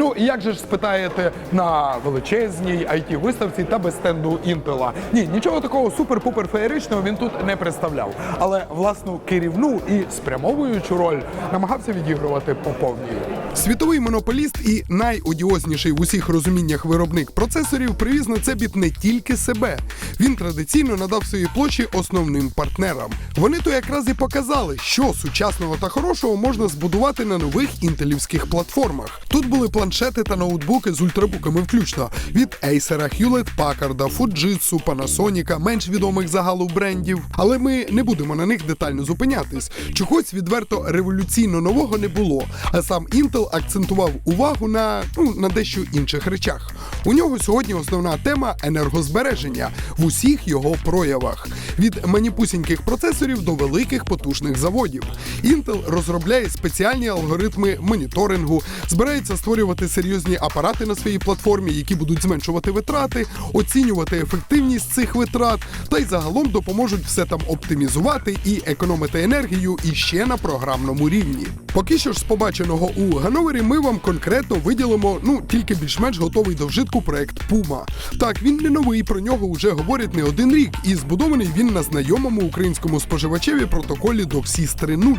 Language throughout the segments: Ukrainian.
Ну і як же ж спитаєте на величезній it виставці та без стенду Інтела? Ні, нічого такого супер-пупер феєричного він тут не представляв. Але власну керівну і спрямовуючу роль намагався відігрувати по повній. Світовий монополіст і найодіозніший в усіх розуміннях виробник процесорів привіз на це біт не тільки себе. Він традиційно надав свої площі основним партнерам. Вони то якраз і показали, що сучасного та хорошого можна збудувати на нових інтелівських платформах. Тут були планшети та ноутбуки з ультрабуками включно від Acer, Hewlett Packard, Fujitsu, Panasonic, менш відомих загалу брендів. Але ми не будемо на них детально зупинятись. Чогось відверто революційно нового не було. А сам Intel акцентував увагу на, ну, на дещо інших речах. У нього сьогодні основна тема енергозбереження в усіх його проявах. Від маніпусіньких процесорів до великих потужних заводів. Intel розробляє спеціальні алгоритми моніторингу, збирається створювати серйозні апарати на своїй платформі, які будуть зменшувати витрати, оцінювати ефективність цих витрат, та й загалом допоможуть все там оптимізувати і економити енергію і ще на програмному рівні. Поки що ж з побаченого у Гановері ми вам конкретно виділимо ну тільки більш-менш готовий до вжитку проект Puma. Так, він не новий, про нього вже говорять не один рік, і збудований він на знайомому українському споживачеві протоколі DOCSIS 3.0,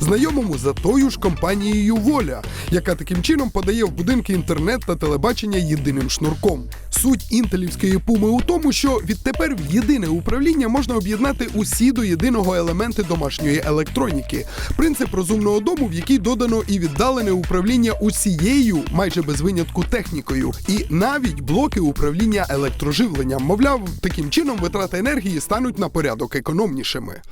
знайомому за тою ж компанією Воля, яка таким чином подає в будинки інтернет та телебачення єдиним шнурком. Суть інтелівської пуми у тому, що відтепер в єдине управління можна об'єднати усі до єдиного елементи домашньої електроніки. Принцип розумного дому, в який додано і віддалене управління усією, майже без винятку технікою, і навіть блоки управління електроживленням. Мовляв, таким чином витрати енергії стануть на порядок економнішими.